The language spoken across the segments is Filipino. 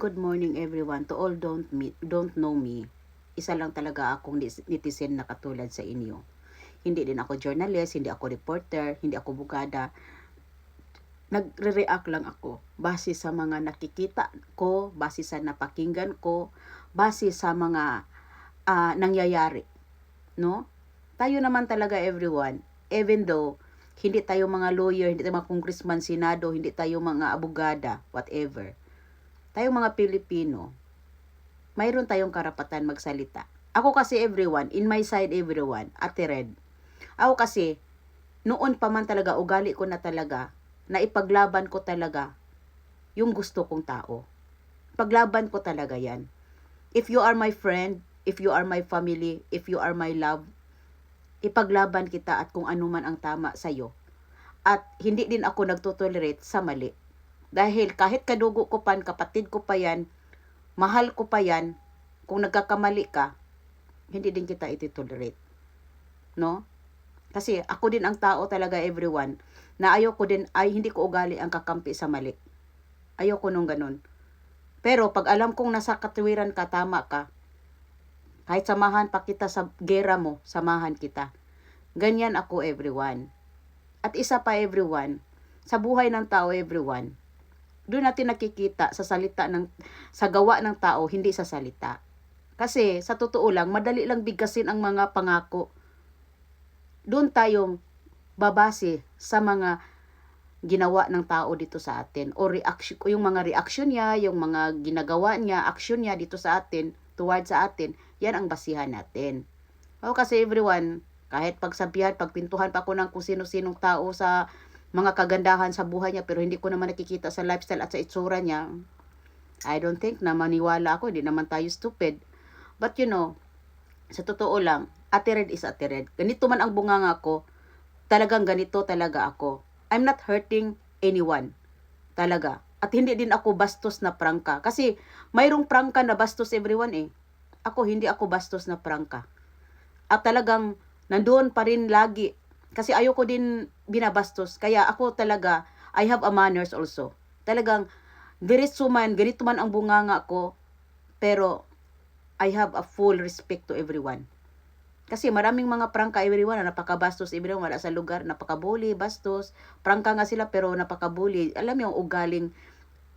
Good morning everyone. To all don't me, don't know me. Isa lang talaga akong netizen na katulad sa inyo. Hindi din ako journalist, hindi ako reporter, hindi ako bugada. Nagre-react lang ako base sa mga nakikita ko, base sa napakinggan ko, base sa mga ah, nangyayari. No? Tayo naman talaga everyone, even though hindi tayo mga lawyer, hindi tayo mga congressman, senado, hindi tayo mga abogada, whatever tayong mga Pilipino, mayroon tayong karapatan magsalita. Ako kasi everyone, in my side everyone, ate Red. Ako kasi, noon pa man talaga, ugali ko na talaga, na ipaglaban ko talaga yung gusto kong tao. Paglaban ko talaga yan. If you are my friend, if you are my family, if you are my love, ipaglaban kita at kung ano man ang tama sa'yo. At hindi din ako nagtotolerate sa mali. Dahil kahit kadugo ko pan, kapatid ko pa yan, mahal ko pa yan, kung nagkakamali ka, hindi din kita iti-tolerate. No? Kasi ako din ang tao talaga everyone na ayoko din ay hindi ko ugali ang kakampi sa mali. Ayoko nung ganun. Pero pag alam kong nasa katuwiran ka, tama ka, kahit samahan pa kita sa gera mo, samahan kita. Ganyan ako everyone. At isa pa everyone, sa buhay ng tao everyone, doon natin nakikita sa salita ng sa gawa ng tao hindi sa salita. Kasi sa totoo lang madali lang bigkasin ang mga pangako. Doon tayong babase sa mga ginawa ng tao dito sa atin o reaction yung mga reaction niya, yung mga ginagawa niya, action niya dito sa atin, toward sa atin, yan ang basihan natin. O kasi everyone, kahit pagsabihan, pagpintuhan pa ako ng kung sino-sinong tao sa mga kagandahan sa buhay niya pero hindi ko naman nakikita sa lifestyle at sa itsura niya. I don't think na maniwala ako, hindi naman tayo stupid. But you know, sa totoo lang, Ate Red is Ate Red. Ganito man ang bunganga ko, talagang ganito talaga ako. I'm not hurting anyone. Talaga. At hindi din ako bastos na prangka. Kasi mayroong prangka na bastos everyone eh. Ako, hindi ako bastos na prangka. At talagang nandoon pa rin lagi kasi ayoko din binabastos. Kaya ako talaga, I have a manners also. Talagang, diretso man, ganito man ang bunganga ko, pero I have a full respect to everyone. Kasi maraming mga prangka everyone na napakabastos everyone wala sa lugar, napakabuli, bastos. Prangka nga sila pero napakabuli. Alam mo yung ugaling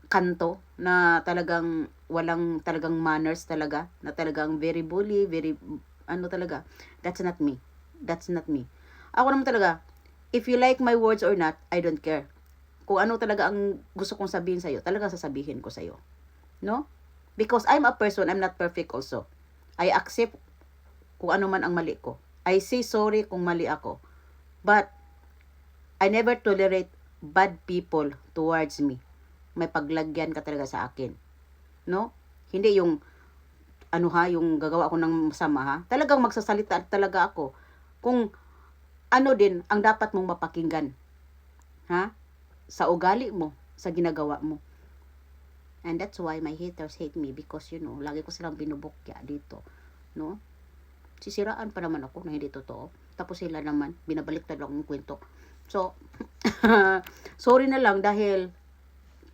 kanto na talagang walang talagang manners talaga, na talagang very bully, very ano talaga. That's not me. That's not me. Ako naman talaga, if you like my words or not, I don't care. Kung ano talaga ang gusto kong sabihin sa'yo, talaga sasabihin ko sa'yo. No? Because I'm a person, I'm not perfect also. I accept kung ano man ang mali ko. I say sorry kung mali ako. But, I never tolerate bad people towards me. May paglagyan ka talaga sa akin. No? Hindi yung, ano ha, yung gagawa ko ng masama ha. Talagang magsasalita talaga ako. Kung ano din ang dapat mong mapakinggan. Ha? Sa ugali mo, sa ginagawa mo. And that's why my haters hate me because you know, lagi ko silang binubukya dito, no? Sisiraan pa naman ako na hindi totoo. Tapos sila naman, binabaliktad ang kwento. So, sorry na lang dahil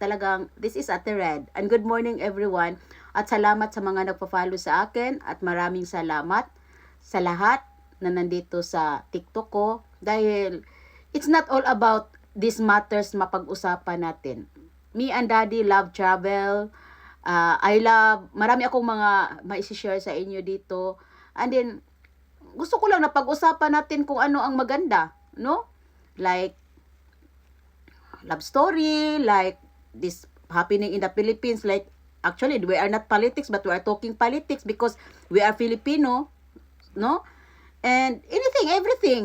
talagang this is Ate Red. And good morning everyone. At salamat sa mga nagpa-follow sa akin at maraming salamat sa lahat na nandito sa TikTok ko dahil it's not all about these matters mapag-usapan natin. Me and Daddy love travel. Uh, I love, marami akong mga ma-share sa inyo dito. And then, gusto ko lang na pag-usapan natin kung ano ang maganda, no? Like, love story, like this happening in the Philippines, like, actually, we are not politics, but we are talking politics because we are Filipino, no? And anything, everything,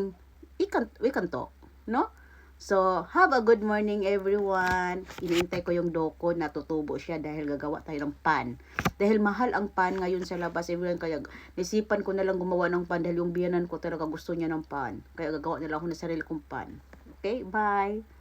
we can, we can talk, no? So, have a good morning everyone. Iniintay ko yung doko na tutubo siya dahil gagawa tayo ng pan. Dahil mahal ang pan ngayon sa labas everyone kaya nisipan ko na lang gumawa ng pan dahil yung biyanan ko talaga gusto niya ng pan. Kaya gagawa nila ako ng sarili kong pan. Okay, bye.